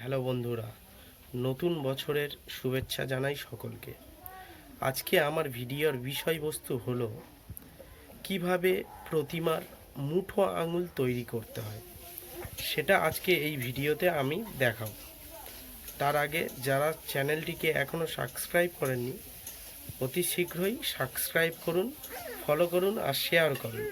Hello বন্ধুরা, নতুন বছরের শুভেচ্ছা জানাই সকলকে। আজকে আমার ভিডিওর বিষয়বস্তু হলো, কীভাবে প্রতিমার মুঠো আঙুল তৈরি করতে হয়। সেটা আজকে এই ভিডিওতে আমি দেখাবো। তার আগে যারা চ্যানেলটিকে এখনও সাবস্ক্রাইব করেননি, অতি শীঘ্রই সাবস্ক্রাইব করুন, ফলো করুন আর শেয়ার করুন।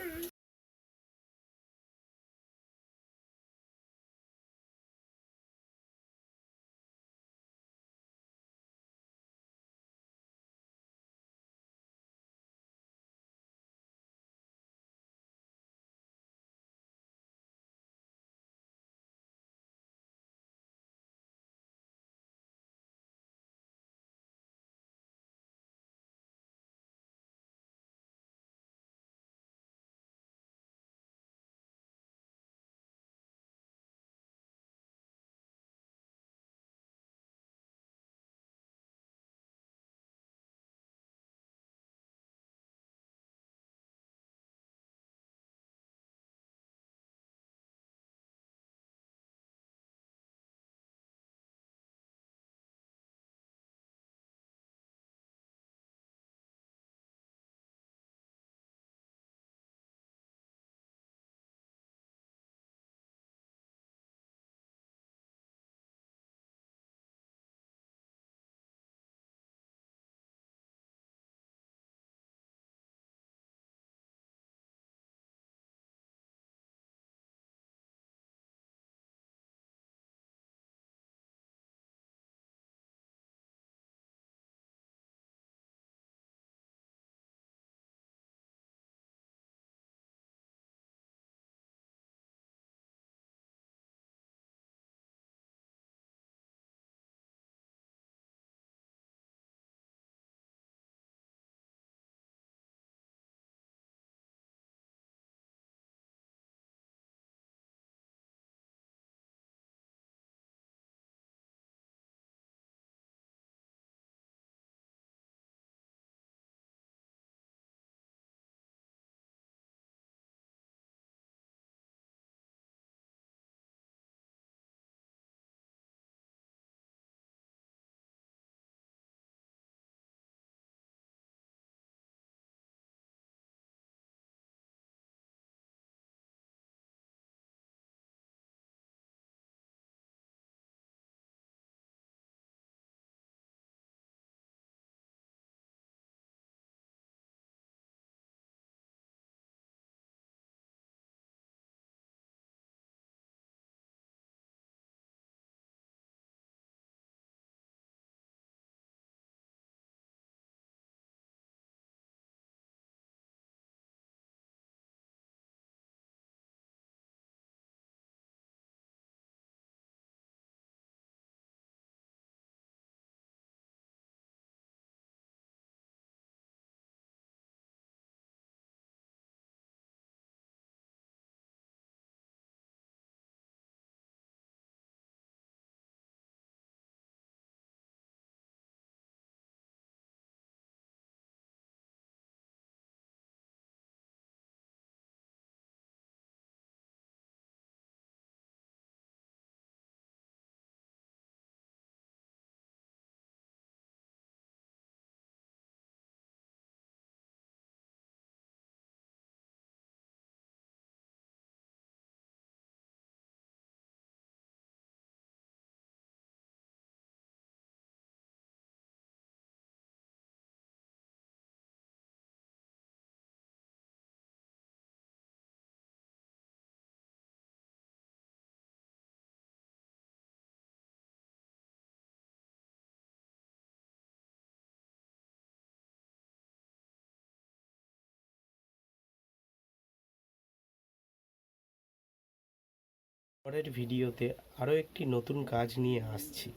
পরের ভিডিওতে আরও একটি নতুন কাজ নিয়ে আসছি।